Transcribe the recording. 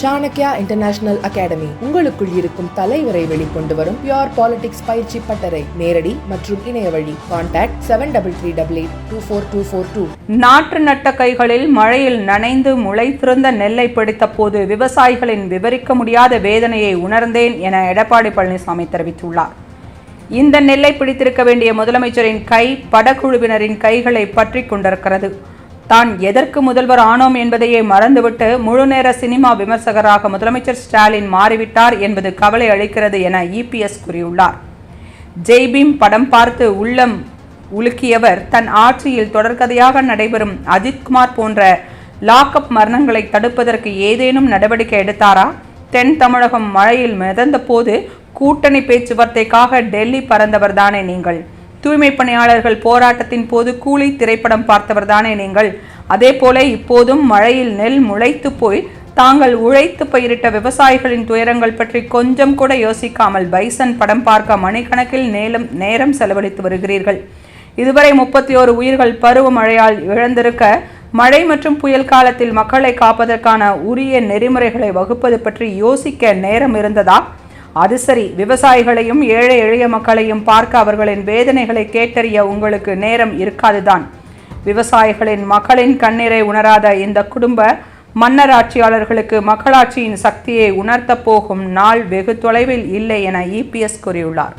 Chanakya international academy உங்களுக்குள் இருக்கும் தலைவரை வெளிக்கொண்டு வரும் பியோர் பாலிடிக்ஸ் பயிற்சி பட்டறை. நேரடி மற்றும் இணைய வழி. Contact seven double three double eight two four two four two நாற்று நட்ட கைகளில் மழையில் நனைந்து முளைத்திருந்த நெல்லை பிடித்த போது விவசாயிகளின் விவரிக்க முடியாத வேதனையை உணர்ந்தேன் என எடப்பாடி பழனிசாமி தெரிவித்துள்ளார். இந்த நெல்லை பிடித்திருக்க வேண்டிய முதலமைச்சரின் கை படக்குழுவினரின் கைகளை பற்றி கொண்டிருக்கிறது. தான் எதற்கு முதல்வர் ஆனோம் என்பதையே மறந்துவிட்டு முழுநேர சினிமா விமர்சகராக முதலமைச்சர் ஸ்டாலின் மாறிவிட்டார் என்பது கவலை அளிக்கிறது என இபிஎஸ் கூறியுள்ளார். ஜெய்பீம் படம் பார்த்து உள்ளம் உலுக்கியவர் தன் ஆட்சியில் தொடர்கதையாக நடைபெறும் அஜித்குமார் போன்ற லாக்அப் மரணங்களை தடுப்பதற்கு ஏதேனும் நடவடிக்கை எடுத்தாரா? தென் தமிழகம் மழையில் மிதந்த போது கூட்டணி பேச்சுவார்த்தைக்காக டெல்லி பறந்தவர் தானே நீங்கள்? தூய்மை பணியாளர்கள் போராட்டத்தின் போது கூலி திரைப்படம் பார்த்தவர் தானே நீங்கள்? அதே போல இப்போதும் மழையில் நெல் முளைத்து போய் தாங்கள் உழைத்து பயிரிட்ட விவசாயிகளின் துயரங்கள் பற்றி கொஞ்சம் கூட யோசிக்காமல் பைசன் படம் பார்க்க மணிக்கணக்கில் நேரம் நேரம் செலவழித்து வருகிறீர்கள். இதுவரை முப்பத்தி ஓரு உயிர்கள் பருவ மழையால் இழந்திருக்க மழை மற்றும் புயல் காலத்தில் மக்களை காப்பதற்கான உரிய நெறிமுறைகளை வகுப்பது பற்றி யோசிக்க நேரம் இருந்ததா? அது சரி விவசாயிகளையும் ஏழை எளிய மக்களையும் பார்க்க அவர்களின் வேதனைகளை கேட்டறிய உங்களுக்கு நேரம் இருக்காதுதான். விவசாயிகளின் மக்களின் கண்ணீரை உணராத இந்த குடும்ப மன்னர் ஆட்சியாளர்களுக்கு மக்களாட்சியின் சக்தியை உணர்த்தப் போகும் நாள் வெகு தொலைவில் இல்லை என இபிஎஸ் கூறியுள்ளார்.